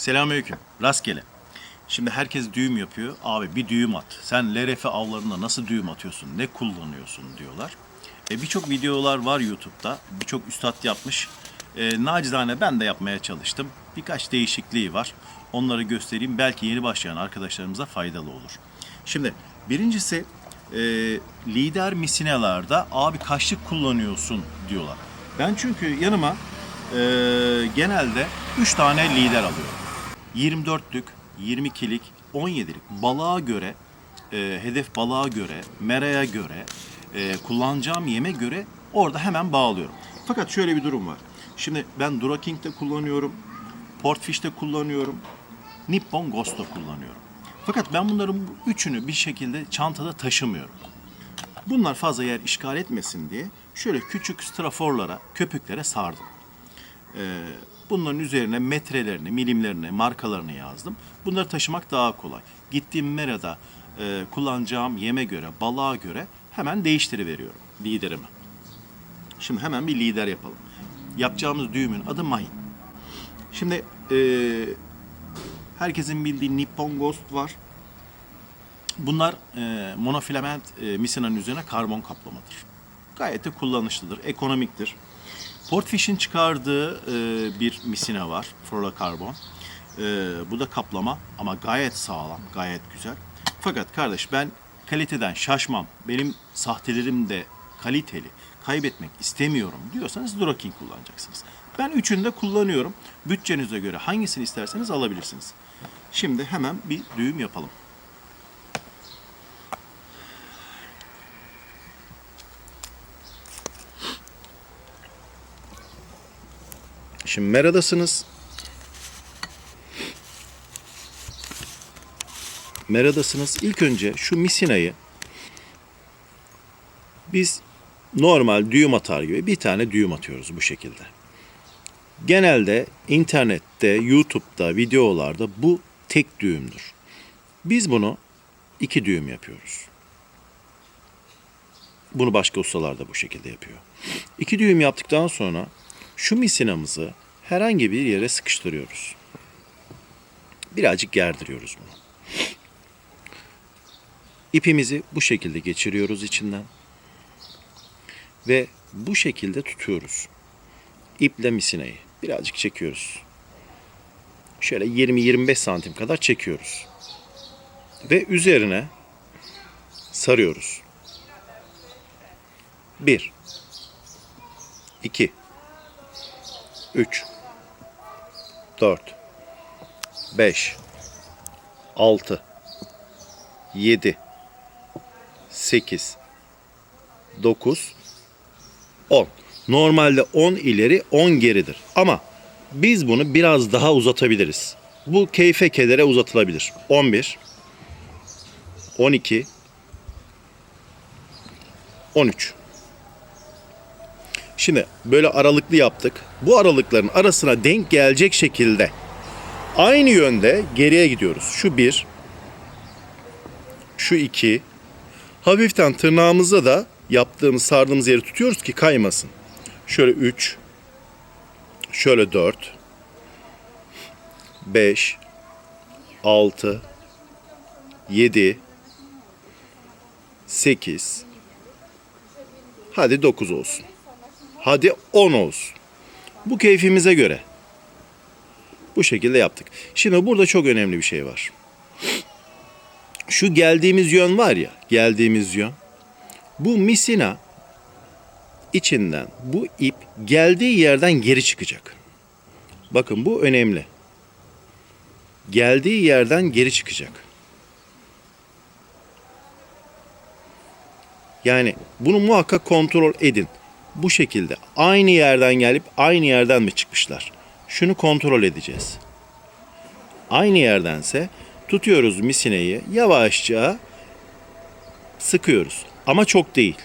Selamünaleyküm. Rastgele. Şimdi herkes düğüm yapıyor. Abi bir düğüm at. Sen LRF avlarında nasıl düğüm atıyorsun? Ne kullanıyorsun diyorlar. E, Birçok videolar var YouTube'da. Birçok üstad yapmış. E, nacizane ben de yapmaya çalıştım. Birkaç değişikliği var. Onları göstereyim. Belki yeni başlayan arkadaşlarımıza faydalı olur. Şimdi birincisi e, lider misinalarda abi kaçlık kullanıyorsun diyorlar. Ben çünkü yanıma e, genelde 3 tane lider alıyorum. 24'lük, 22'lik, 17'lik balığa göre, e, hedef balığa göre, meraya göre, e, kullanacağım yeme göre orada hemen bağlıyorum. Fakat şöyle bir durum var. Şimdi ben Dura King'de kullanıyorum, Portfish'te kullanıyorum, Nippon Ghost'ta kullanıyorum. Fakat ben bunların bu üçünü bir şekilde çantada taşımıyorum. Bunlar fazla yer işgal etmesin diye şöyle küçük straforlara, köpüklere sardım. Ee, bunların üzerine metrelerini, milimlerini, markalarını yazdım. Bunları taşımak daha kolay. Gittiğim merada e, kullanacağım yeme göre, balığa göre hemen değiştiriveriyorum liderimi. Şimdi hemen bir lider yapalım. Yapacağımız düğümün adı Mahin. Şimdi e, herkesin bildiği Nippon Ghost var. Bunlar e, monofilament e, misinanın üzerine karbon kaplamadır. Gayet de kullanışlıdır, ekonomiktir. Portfish'in çıkardığı e, bir misina var, fluorokarbon. E, bu da kaplama ama gayet sağlam, gayet güzel. Fakat kardeş ben kaliteden şaşmam, benim sahtelerim de kaliteli, kaybetmek istemiyorum diyorsanız Duraking kullanacaksınız. Ben üçünü de kullanıyorum. Bütçenize göre hangisini isterseniz alabilirsiniz. Şimdi hemen bir düğüm yapalım. Şimdi Mera'dasınız. Mera'dasınız. İlk önce şu misinayı biz normal düğüm atar gibi bir tane düğüm atıyoruz bu şekilde. Genelde internette, YouTube'da, videolarda bu tek düğümdür. Biz bunu iki düğüm yapıyoruz. Bunu başka ustalar da bu şekilde yapıyor. İki düğüm yaptıktan sonra şu misinamızı herhangi bir yere sıkıştırıyoruz. Birazcık gerdiriyoruz bunu. İpimizi bu şekilde geçiriyoruz içinden. Ve bu şekilde tutuyoruz. İple misinayı. Birazcık çekiyoruz. Şöyle 20-25 santim kadar çekiyoruz. Ve üzerine sarıyoruz. 1 2 3 4 5 6 7 8 9 10. Normalde 10 ileri 10 geridir. Ama biz bunu biraz daha uzatabiliriz. Bu keyfe kedere uzatılabilir. 11 12 13 Şimdi böyle aralıklı yaptık. Bu aralıkların arasına denk gelecek şekilde aynı yönde geriye gidiyoruz. Şu bir, şu iki. Hafiften tırnağımızla da yaptığımız sardığımız yeri tutuyoruz ki kaymasın. Şöyle üç, şöyle dört, beş, altı, yedi, sekiz. Hadi dokuz olsun. Hadi 10 olsun. Bu keyfimize göre. Bu şekilde yaptık. Şimdi burada çok önemli bir şey var. Şu geldiğimiz yön var ya, geldiğimiz yön. Bu misina içinden bu ip geldiği yerden geri çıkacak. Bakın bu önemli. Geldiği yerden geri çıkacak. Yani bunu muhakkak kontrol edin bu şekilde aynı yerden gelip aynı yerden mi çıkmışlar? Şunu kontrol edeceğiz. Aynı yerdense tutuyoruz misineyi yavaşça sıkıyoruz. Ama çok değil.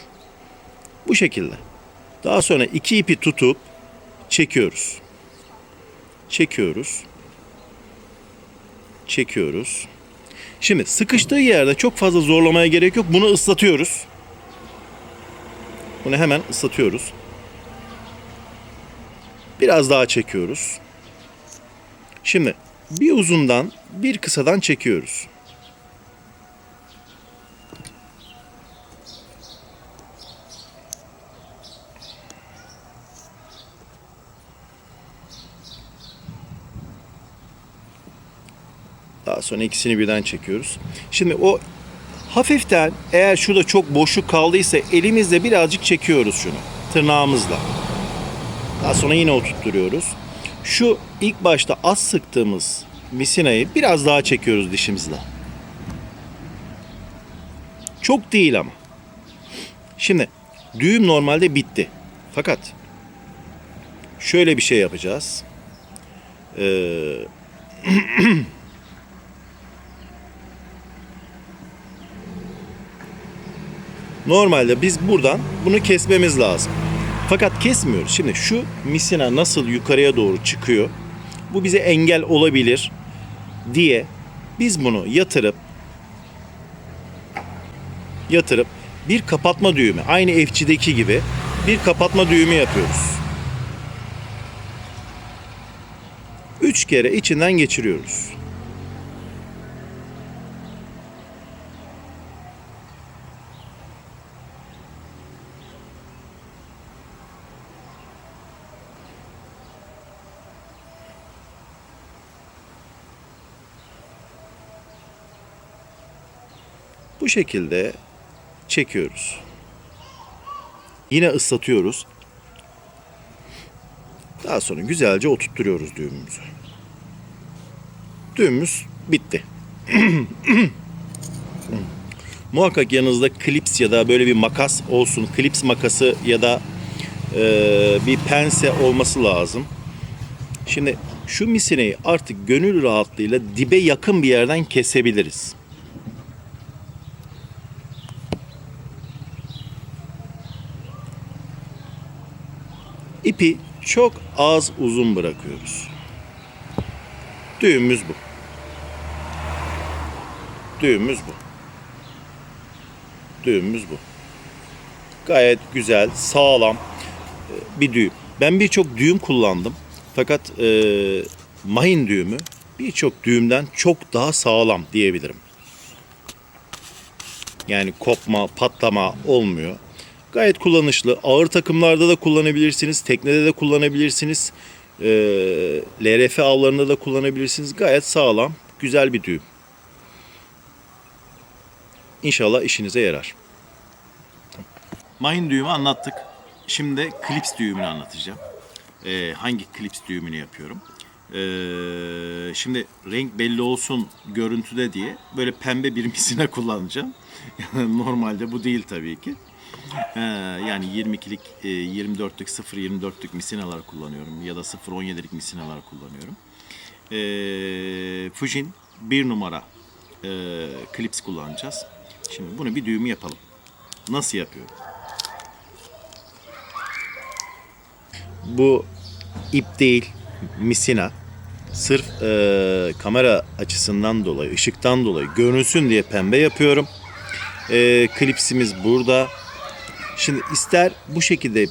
Bu şekilde. Daha sonra iki ipi tutup çekiyoruz. Çekiyoruz. Çekiyoruz. Şimdi sıkıştığı yerde çok fazla zorlamaya gerek yok. Bunu ıslatıyoruz. Bunu hemen ıslatıyoruz. Biraz daha çekiyoruz. Şimdi bir uzundan bir kısadan çekiyoruz. Daha sonra ikisini birden çekiyoruz. Şimdi o hafiften eğer şurada çok boşluk kaldıysa elimizle birazcık çekiyoruz şunu tırnağımızla. Daha sonra yine oturtturuyoruz. Şu ilk başta az sıktığımız misinayı biraz daha çekiyoruz dişimizle. Çok değil ama. Şimdi düğüm normalde bitti. Fakat şöyle bir şey yapacağız. Ee, Normalde biz buradan bunu kesmemiz lazım. Fakat kesmiyoruz. Şimdi şu misina nasıl yukarıya doğru çıkıyor? Bu bize engel olabilir diye biz bunu yatırıp yatırıp bir kapatma düğümü aynı F2'deki gibi bir kapatma düğümü yapıyoruz. Üç kere içinden geçiriyoruz. Bu şekilde çekiyoruz. Yine ıslatıyoruz. Daha sonra güzelce oturtturuyoruz düğümümüzü. Düğümümüz bitti. Muhakkak yanınızda klips ya da böyle bir makas olsun. Klips makası ya da e, bir pense olması lazım. Şimdi şu misineyi artık gönül rahatlığıyla dibe yakın bir yerden kesebiliriz. İpi çok az uzun bırakıyoruz. Düğümümüz bu. Düğümümüz bu. Düğümümüz bu. Gayet güzel, sağlam e, bir düğüm. Ben birçok düğüm kullandım. Fakat e, mahin düğümü birçok düğümden çok daha sağlam diyebilirim. Yani kopma, patlama olmuyor. Gayet kullanışlı. Ağır takımlarda da kullanabilirsiniz. Teknede de kullanabilirsiniz. Ee, LRF avlarında da kullanabilirsiniz. Gayet sağlam. Güzel bir düğüm. İnşallah işinize yarar. Mahin düğümü anlattık. Şimdi klips düğümünü anlatacağım. Ee, hangi klips düğümünü yapıyorum? Ee, şimdi renk belli olsun görüntüde diye böyle pembe bir misine kullanacağım. Normalde bu değil tabii ki. Ee, yani 22'lik, e, 24'lük, 0.24'lük misinalar kullanıyorum ya da 0.17'lik misinalar kullanıyorum. Ee, Fujin bir numara e, klips kullanacağız. Şimdi bunu bir düğümü yapalım. Nasıl yapıyorum? Bu ip değil, misina. Sırf e, kamera açısından dolayı, ışıktan dolayı görünsün diye pembe yapıyorum. E, klipsimiz burada. Şimdi ister bu şekilde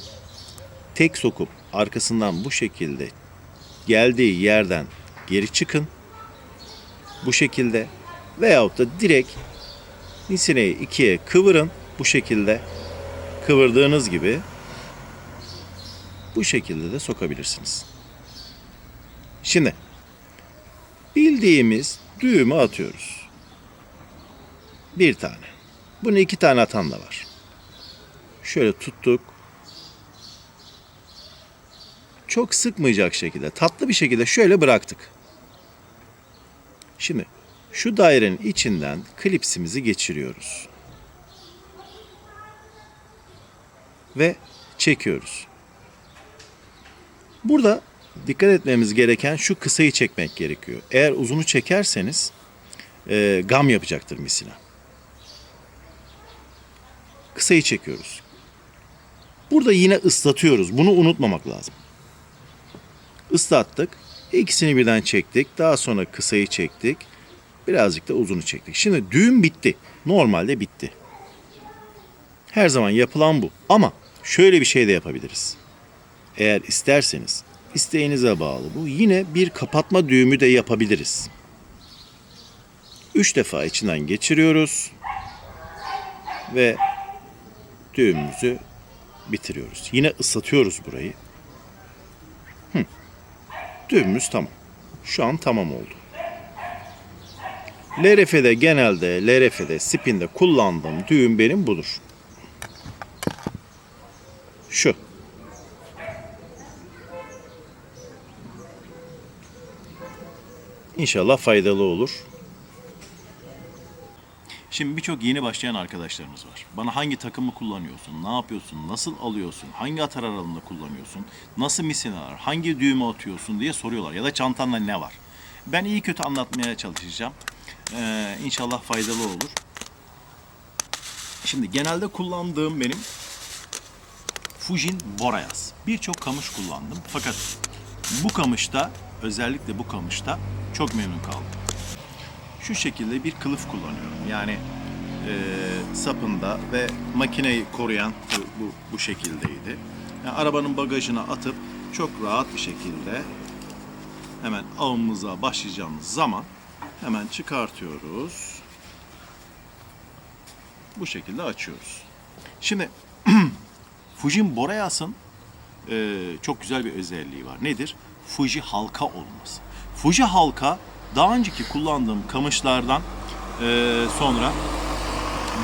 tek sokup arkasından bu şekilde geldiği yerden geri çıkın. Bu şekilde veyahut da direkt misineyi ikiye kıvırın bu şekilde. Kıvırdığınız gibi bu şekilde de sokabilirsiniz. Şimdi bildiğimiz düğümü atıyoruz. Bir tane. Bunu iki tane atan da var. Şöyle tuttuk. Çok sıkmayacak şekilde, tatlı bir şekilde şöyle bıraktık. Şimdi şu dairenin içinden klipsimizi geçiriyoruz. Ve çekiyoruz. Burada dikkat etmemiz gereken şu kısayı çekmek gerekiyor. Eğer uzunu çekerseniz e, gam yapacaktır misina. Kısayı çekiyoruz. Burada yine ıslatıyoruz. Bunu unutmamak lazım. Islattık. İkisini birden çektik. Daha sonra kısayı çektik. Birazcık da uzunu çektik. Şimdi düğüm bitti. Normalde bitti. Her zaman yapılan bu. Ama şöyle bir şey de yapabiliriz. Eğer isterseniz isteğinize bağlı bu. Yine bir kapatma düğümü de yapabiliriz. 3 defa içinden geçiriyoruz ve düğümümüzü bitiriyoruz. Yine ıslatıyoruz burayı. Hı. Düğümümüz tamam. Şu an tamam oldu. LRF'de genelde LRF'de spinde kullandığım düğüm benim budur. Şu. İnşallah faydalı olur. Şimdi birçok yeni başlayan arkadaşlarımız var. Bana hangi takımı kullanıyorsun, ne yapıyorsun, nasıl alıyorsun, hangi atar aralığında kullanıyorsun, nasıl misinalar, hangi düğme atıyorsun diye soruyorlar. Ya da çantanda ne var? Ben iyi kötü anlatmaya çalışacağım. Ee, inşallah faydalı olur. Şimdi genelde kullandığım benim Fujin Borayas. Birçok kamış kullandım. Fakat bu kamışta, özellikle bu kamışta çok memnun kaldım şu şekilde bir kılıf kullanıyorum. Yani e, sapında ve makineyi koruyan bu, bu, bu şekildeydi. Yani arabanın bagajına atıp çok rahat bir şekilde hemen avımıza başlayacağımız zaman hemen çıkartıyoruz. Bu şekilde açıyoruz. Şimdi Fujin Borayas'ın e, çok güzel bir özelliği var. Nedir? Fuji halka olması. Fuji halka daha önceki kullandığım kamışlardan e, sonra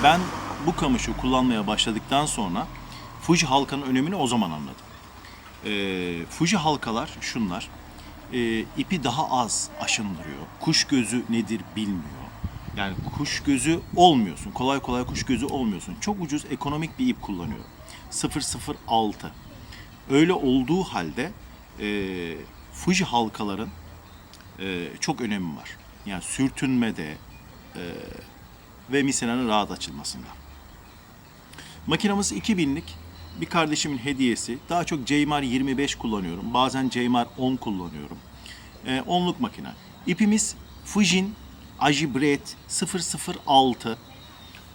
ben bu kamışı kullanmaya başladıktan sonra Fuji halkanın önemini o zaman anladım. E, Fuji halkalar şunlar. E, ipi daha az aşındırıyor. Kuş gözü nedir bilmiyor. Yani kuş gözü olmuyorsun. Kolay kolay kuş gözü olmuyorsun. Çok ucuz ekonomik bir ip kullanıyor. 006. Öyle olduğu halde e, Fuji halkaların e, çok önemi var. Yani sürtünmede e, ve misinanın rahat açılmasında. Makinamız 2000'lik bir kardeşimin hediyesi. Daha çok Ceymar 25 kullanıyorum. Bazen Ceymar 10 kullanıyorum. E, 10'luk makine. İpimiz Fujin Agibret 006.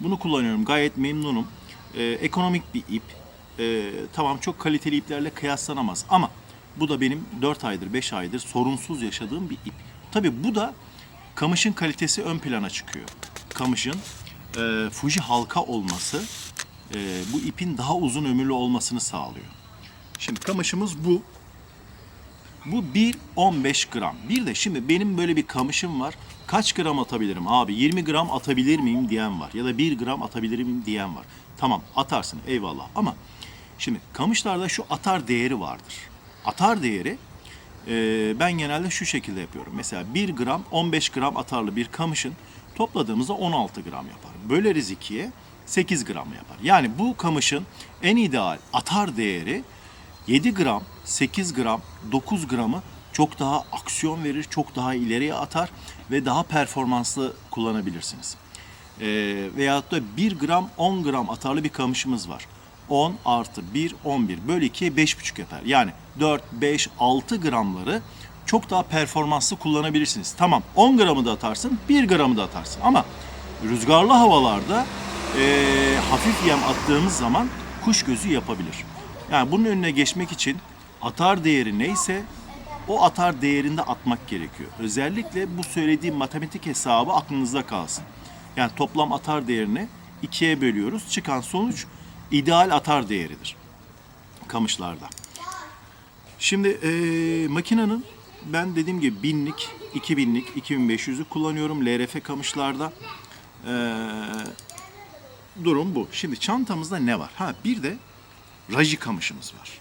Bunu kullanıyorum. Gayet memnunum. E, ekonomik bir ip. E, tamam çok kaliteli iplerle kıyaslanamaz ama bu da benim 4 aydır 5 aydır sorunsuz yaşadığım bir ip. Tabi bu da kamışın kalitesi ön plana çıkıyor. Kamışın e, Fuji halka olması e, bu ipin daha uzun ömürlü olmasını sağlıyor. Şimdi kamışımız bu. Bu 1.15 gram. Bir de şimdi benim böyle bir kamışım var. Kaç gram atabilirim abi? 20 gram atabilir miyim diyen var. Ya da 1 gram atabilir miyim diyen var. Tamam atarsın eyvallah ama şimdi kamışlarda şu atar değeri vardır. Atar değeri e, ben genelde şu şekilde yapıyorum. Mesela 1 gram 15 gram atarlı bir kamışın topladığımızda 16 gram yapar. Böleriz ikiye 8 gram yapar. Yani bu kamışın en ideal atar değeri 7 gram, 8 gram, 9 gramı çok daha aksiyon verir, çok daha ileriye atar ve daha performanslı kullanabilirsiniz. E, veyahut da 1 gram, 10 gram atarlı bir kamışımız var. 10 artı 1, 11 bölü 2'ye 5,5 yapar. Yani 4, 5, 6 gramları çok daha performanslı kullanabilirsiniz. Tamam 10 gramı da atarsın, 1 gramı da atarsın. Ama rüzgarlı havalarda e, hafif yem attığımız zaman kuş gözü yapabilir. Yani bunun önüne geçmek için atar değeri neyse o atar değerinde atmak gerekiyor. Özellikle bu söylediğim matematik hesabı aklınızda kalsın. Yani toplam atar değerini ikiye bölüyoruz. Çıkan sonuç ideal atar değeridir kamışlarda. Şimdi e, makinenin ben dediğim gibi binlik, 2000'lik, 2500'ü kullanıyorum LRF kamışlarda. E, durum bu. Şimdi çantamızda ne var? Ha bir de Raji kamışımız var.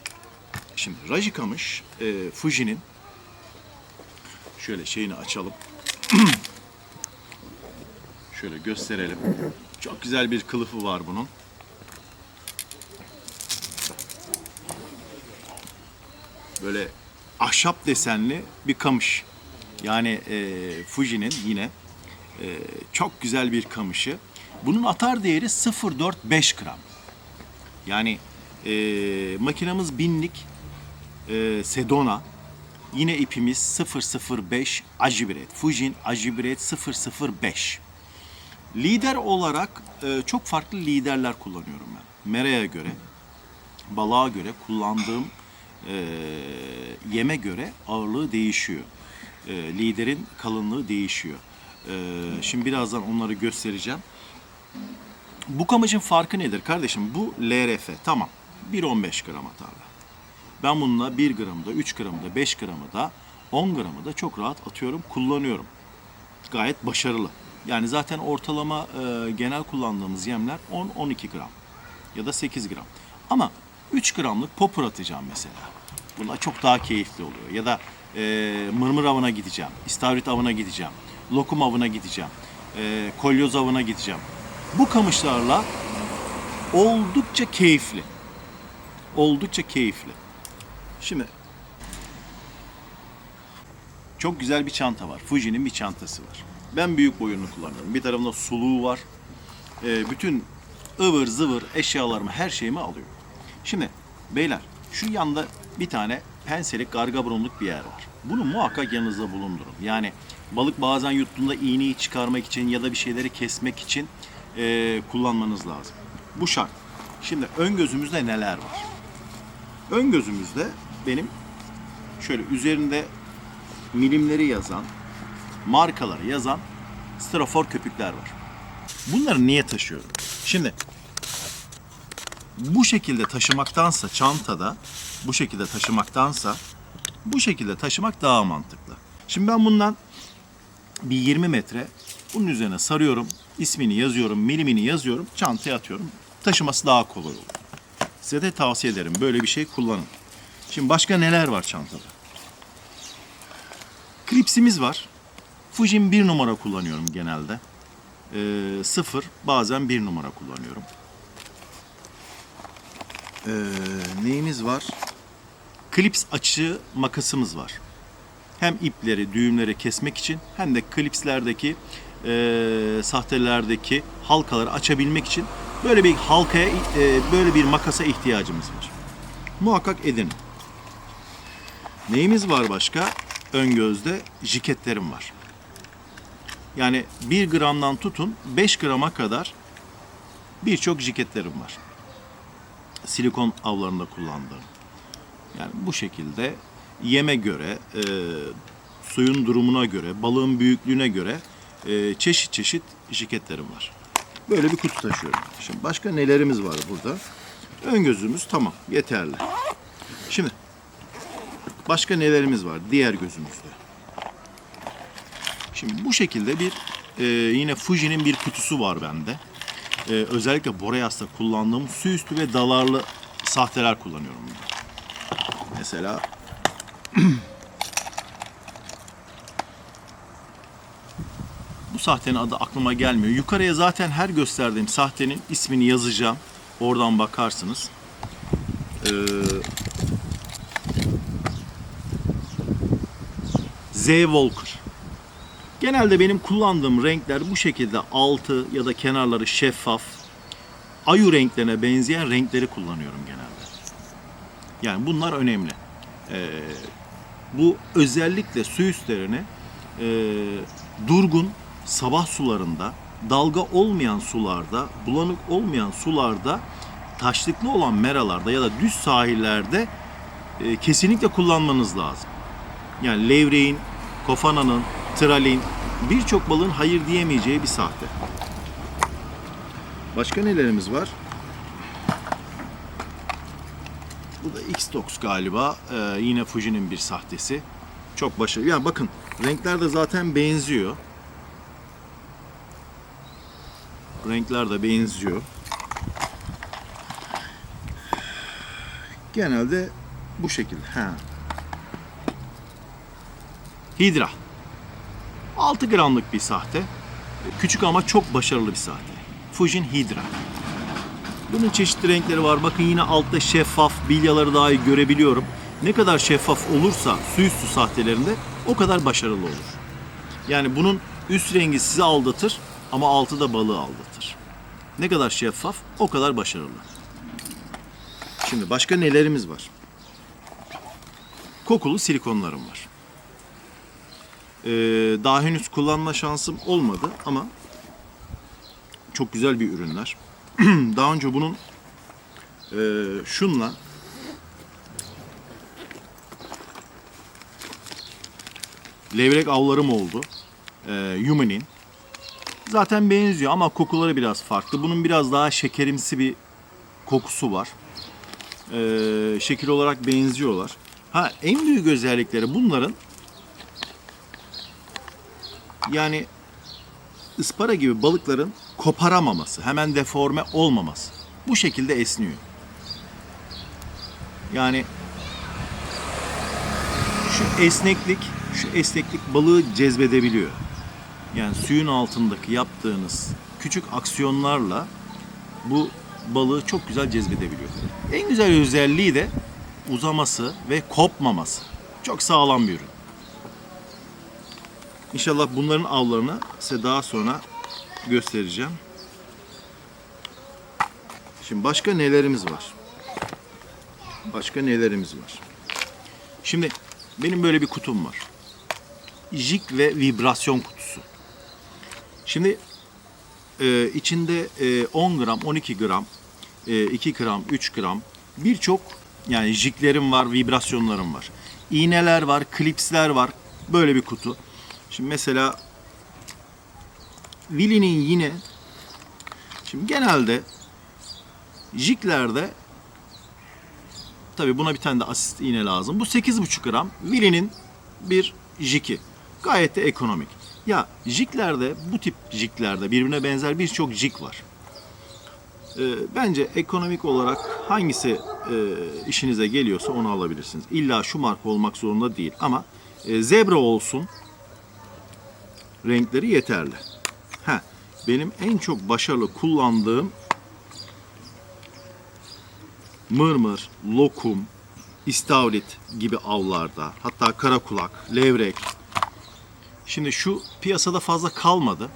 Şimdi Raji kamış e, Fuji'nin şöyle şeyini açalım. şöyle gösterelim. Çok güzel bir kılıfı var bunun. Böyle ahşap desenli bir kamış. Yani e, Fuji'nin yine e, çok güzel bir kamışı. Bunun atar değeri 0.45 gram. Yani e, makinamız binlik e, Sedona. Yine ipimiz 005 Ajibret. Fujin Ajibret 005. Lider olarak e, çok farklı liderler kullanıyorum ben. Mera'ya göre, balığa göre kullandığım e, yeme göre ağırlığı değişiyor. E, liderin kalınlığı değişiyor. E, şimdi birazdan onları göstereceğim. Bu kamacın farkı nedir kardeşim? Bu LRF tamam. 1.15 gram atarlı. Ben bununla 1 gramı da, 3 gramı da, 5 gramı da, 10 gramı çok rahat atıyorum, kullanıyorum. Gayet başarılı. Yani zaten ortalama e, genel kullandığımız yemler 10-12 gram ya da 8 gram. Ama 3 gramlık popper atacağım mesela. Bunlar çok daha keyifli oluyor. Ya da e, mırmır avına gideceğim, istavrit avına gideceğim, lokum avına gideceğim, e, kolyoz avına gideceğim. Bu kamışlarla oldukça keyifli. Oldukça keyifli. Şimdi çok güzel bir çanta var. Fuji'nin bir çantası var. Ben büyük boyunu kullanıyorum. Bir tarafında suluğu var. Ee, bütün ıvır zıvır eşyalarımı, her şeyimi alıyor. Şimdi beyler şu yanda bir tane penselik gargabronluk bir yer var. Bunu muhakkak yanınızda bulundurun. Yani balık bazen yuttuğunda iğneyi çıkarmak için ya da bir şeyleri kesmek için ee, kullanmanız lazım. Bu şart. Şimdi ön gözümüzde neler var? Ön gözümüzde benim şöyle üzerinde milimleri yazan, markaları yazan strafor köpükler var. Bunları niye taşıyorum? Şimdi bu şekilde taşımaktansa çantada bu şekilde taşımaktansa bu şekilde taşımak daha mantıklı. Şimdi ben bundan bir 20 metre bunun üzerine sarıyorum. ismini yazıyorum, milimini yazıyorum, çantaya atıyorum. Taşıması daha kolay olur. Size de tavsiye ederim. Böyle bir şey kullanın. Şimdi başka neler var çantada? Klipsimiz var. Fujin 1 numara kullanıyorum genelde. Ee, sıfır, bazen 1 numara kullanıyorum. Ee, neyimiz var? Klips açı makasımız var. Hem ipleri, düğümleri kesmek için hem de klipslerdeki e, sahtelerdeki halkaları açabilmek için böyle bir halkaya, e, böyle bir makasa ihtiyacımız var. Muhakkak edin. Neyimiz var başka? Ön gözde jiketlerim var. Yani 1 gramdan tutun 5 grama kadar birçok jiketlerim var. Silikon avlarında kullandığım. Yani bu şekilde yeme göre, e, suyun durumuna göre, balığın büyüklüğüne göre e, çeşit çeşit jiketlerim var. Böyle bir kutu taşıyorum. Şimdi başka nelerimiz var burada? Ön gözümüz tamam, yeterli. Şimdi başka nelerimiz var diğer gözümüzde? Şimdi bu şekilde bir e, yine Fuji'nin bir kutusu var bende. E, özellikle Boreas'ta kullandığım su üstü ve dalarlı sahteler kullanıyorum. Bunda. Mesela bu sahtenin adı aklıma gelmiyor. Yukarıya zaten her gösterdiğim sahtenin ismini yazacağım. Oradan bakarsınız. Ee, Z Walker. Genelde benim kullandığım renkler bu şekilde altı ya da kenarları şeffaf. Ayu renklerine benzeyen renkleri kullanıyorum genelde. Yani bunlar önemli. Ee, bu özellikle su üstlerini e, durgun sabah sularında, dalga olmayan sularda, bulanık olmayan sularda, taşlıklı olan meralarda ya da düz sahillerde e, kesinlikle kullanmanız lazım. Yani levreğin, kofananın, tralin birçok balığın hayır diyemeyeceği bir sahte. Başka nelerimiz var? Bu da X-Tox galiba. Ee, yine Fuji'nin bir sahtesi. Çok başarılı. Yani bakın renkler de zaten benziyor. Renkler de benziyor. Genelde bu şekilde. Ha. Hidra. 6 gramlık bir sahte. Küçük ama çok başarılı bir sahte. Fujin Hydra. Bunun çeşitli renkleri var. Bakın yine altta şeffaf bilyaları dahi görebiliyorum. Ne kadar şeffaf olursa su üstü sahtelerinde o kadar başarılı olur. Yani bunun üst rengi sizi aldatır ama altı da balığı aldatır. Ne kadar şeffaf o kadar başarılı. Şimdi başka nelerimiz var? Kokulu silikonlarım var. Ee, daha henüz kullanma şansım olmadı ama çok güzel bir ürünler. daha önce bunun e, şunla levrek avlarım oldu. Ee, e, Human'in. Zaten benziyor ama kokuları biraz farklı. Bunun biraz daha şekerimsi bir kokusu var. E, şekil olarak benziyorlar. Ha en büyük özellikleri bunların yani ıspara gibi balıkların koparamaması, hemen deforme olmaması. Bu şekilde esniyor. Yani şu esneklik, şu esneklik balığı cezbedebiliyor. Yani suyun altındaki yaptığınız küçük aksiyonlarla bu balığı çok güzel cezbedebiliyor. En güzel özelliği de uzaması ve kopmaması. Çok sağlam bir ürün. İnşallah bunların avlarını size daha sonra göstereceğim. Şimdi başka nelerimiz var? Başka nelerimiz var? Şimdi benim böyle bir kutum var. Jig ve vibrasyon kutusu. Şimdi e, içinde e, 10 gram, 12 gram, e, 2 gram, 3 gram birçok yani jiglerim var, vibrasyonlarım var. İğneler var, klipsler var. Böyle bir kutu. Şimdi mesela Willy'nin yine şimdi genelde jiglerde tabi buna bir tane de asist iğne lazım. Bu 8,5 gram Willy'nin bir jiki. Gayet de ekonomik. Ya jiglerde bu tip jiglerde birbirine benzer birçok jig var. Ee, bence ekonomik olarak hangisi e, işinize geliyorsa onu alabilirsiniz. İlla şu marka olmak zorunda değil ama e, zebra olsun renkleri yeterli. Ha, benim en çok başarılı kullandığım mırmır, lokum, istavrit gibi avlarda, hatta karakulak, levrek. Şimdi şu piyasada fazla kalmadı.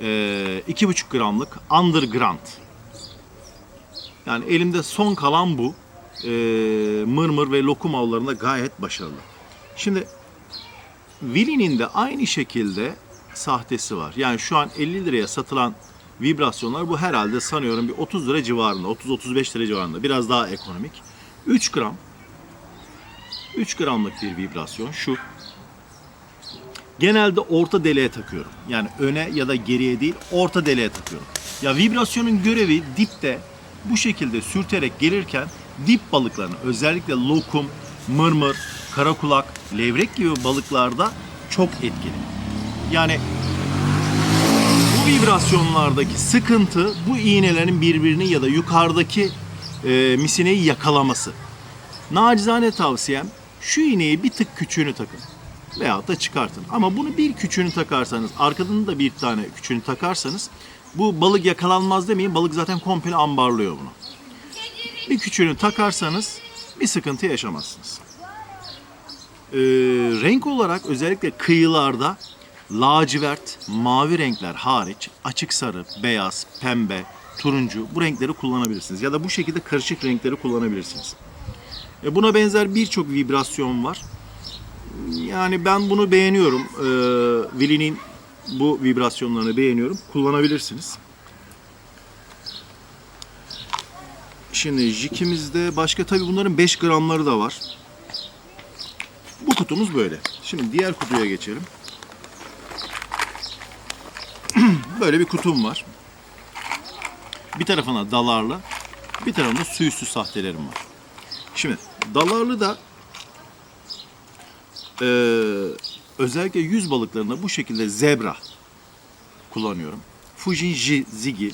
Ee, iki buçuk gramlık underground. Yani elimde son kalan bu. Ee, mırmır ve lokum avlarında gayet başarılı. Şimdi Willy'nin de aynı şekilde sahtesi var. Yani şu an 50 liraya satılan vibrasyonlar bu herhalde sanıyorum bir 30 lira civarında, 30-35 lira civarında. Biraz daha ekonomik. 3 gram 3 gramlık bir vibrasyon şu. Genelde orta deliğe takıyorum. Yani öne ya da geriye değil, orta deliğe takıyorum. Ya vibrasyonun görevi dipte bu şekilde sürterek gelirken dip balıklarını özellikle lokum, mırmır, karakulak, levrek gibi balıklarda çok etkili. Yani bu vibrasyonlardaki sıkıntı bu iğnelerin birbirini ya da yukarıdaki e, misineyi yakalaması. Nacizane tavsiyem şu iğneyi bir tık küçüğünü takın. Veyahut da çıkartın. Ama bunu bir küçüğünü takarsanız, arkadan da bir tane küçüğünü takarsanız bu balık yakalanmaz demeyin. Balık zaten komple ambarlıyor bunu. Bir küçüğünü takarsanız bir sıkıntı yaşamazsınız. Ee, renk olarak özellikle kıyılarda lacivert, mavi renkler hariç açık sarı, beyaz, pembe, turuncu bu renkleri kullanabilirsiniz. Ya da bu şekilde karışık renkleri kullanabilirsiniz. E, buna benzer birçok vibrasyon var. Yani ben bunu beğeniyorum. Ee, Willy'nin bu vibrasyonlarını beğeniyorum. Kullanabilirsiniz. Şimdi jikimizde başka tabii bunların 5 gramları da var. Bu kutumuz böyle. Şimdi diğer kutuya geçelim. Böyle bir kutum var. Bir tarafına dalarlı, bir tarafında su sahtelerim var. Şimdi dalarlı da e, özellikle yüz balıklarında bu şekilde zebra kullanıyorum. Fujin Ziggy,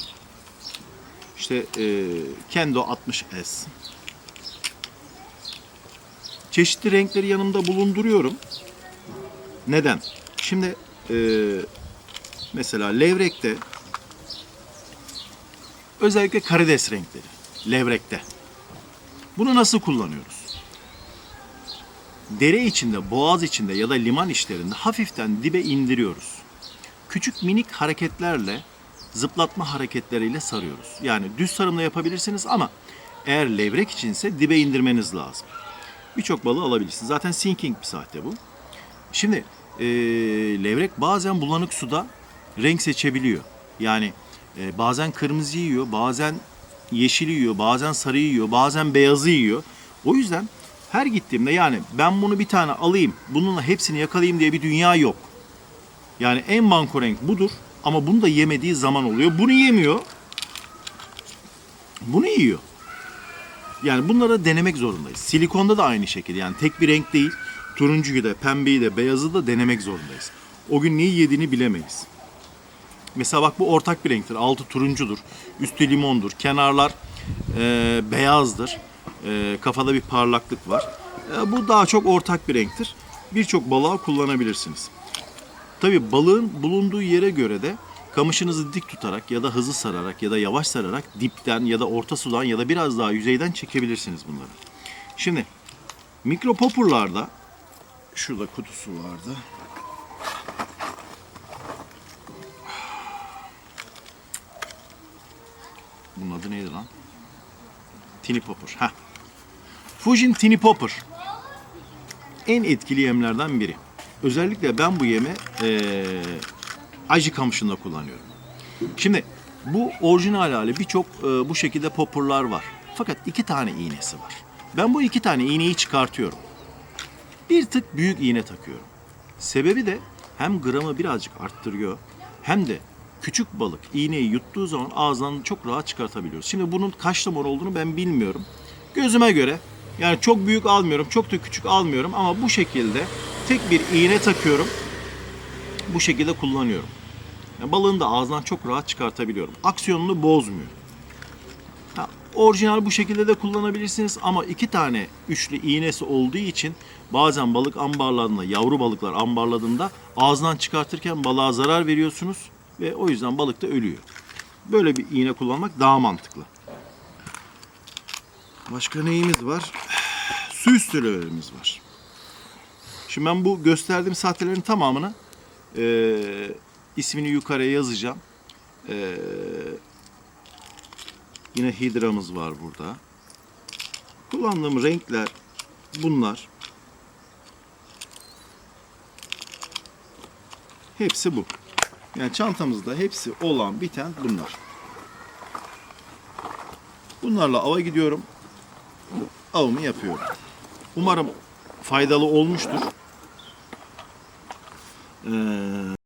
işte e, Kendo 60S. Çeşitli renkleri yanımda bulunduruyorum. Neden? Şimdi e, mesela levrekte özellikle karides renkleri levrekte. Bunu nasıl kullanıyoruz? Dere içinde, boğaz içinde ya da liman işlerinde hafiften dibe indiriyoruz. Küçük minik hareketlerle, zıplatma hareketleriyle sarıyoruz. Yani düz sarımla yapabilirsiniz ama eğer levrek içinse dibe indirmeniz lazım. Birçok balığı alabilirsiniz. Zaten sinking bir sahte bu. Şimdi e, levrek bazen bulanık suda renk seçebiliyor. Yani e, bazen kırmızı yiyor, bazen yeşili yiyor, bazen sarı yiyor, bazen beyazı yiyor. O yüzden Her gittiğimde yani ben bunu bir tane alayım, bununla hepsini yakalayayım diye bir dünya yok. Yani en banko renk budur ama bunu da yemediği zaman oluyor. Bunu yemiyor. Bunu yiyor. Yani bunları denemek zorundayız. Silikonda da aynı şekilde yani tek bir renk değil. Turuncuyu da, pembeyi de, beyazı da denemek zorundayız. O gün neyi yediğini bilemeyiz. Mesela bak bu ortak bir renktir. Altı turuncudur. Üstü limondur. Kenarlar e, beyazdır. E, kafada bir parlaklık var. E, bu daha çok ortak bir renktir. Birçok balığa kullanabilirsiniz. Tabii balığın bulunduğu yere göre de kamışınızı dik tutarak ya da hızlı sararak ya da yavaş sararak dipten ya da orta sudan ya da biraz daha yüzeyden çekebilirsiniz bunları. Şimdi mikropopurlarda şurada kutusu vardı. Bunun adı neydi lan? Tini Popper. Heh. Fujin Tini Popper. En etkili yemlerden biri. Özellikle ben bu yemi eee acı kamışında kullanıyorum. Şimdi bu orijinal hali birçok e, bu şekilde popurlar var. Fakat iki tane iğnesi var. Ben bu iki tane iğneyi çıkartıyorum. Bir tık büyük iğne takıyorum. Sebebi de hem gramı birazcık arttırıyor hem de küçük balık iğneyi yuttuğu zaman ağzından çok rahat çıkartabiliyoruz. Şimdi bunun kaç numara olduğunu ben bilmiyorum. Gözüme göre yani çok büyük almıyorum, çok da küçük almıyorum ama bu şekilde tek bir iğne takıyorum. Bu şekilde kullanıyorum. Yani balığın da ağzından çok rahat çıkartabiliyorum. Aksiyonunu bozmuyor. Ha, orijinal bu şekilde de kullanabilirsiniz ama iki tane üçlü iğnesi olduğu için bazen balık ambarladığında, yavru balıklar ambarladığında ağzından çıkartırken balığa zarar veriyorsunuz ve o yüzden balık da ölüyor. Böyle bir iğne kullanmak daha mantıklı. Başka neyimiz var? Su üstülerimiz var. Şimdi ben bu gösterdiğim sahtelerin tamamını eee ismini yukarıya yazacağım. Eee, yine hidramız var burada. Kullandığım renkler bunlar. Hepsi bu. Yani çantamızda hepsi olan biten bunlar. Bunlarla ava gidiyorum. Avımı yapıyorum. Umarım faydalı olmuştur. Ee,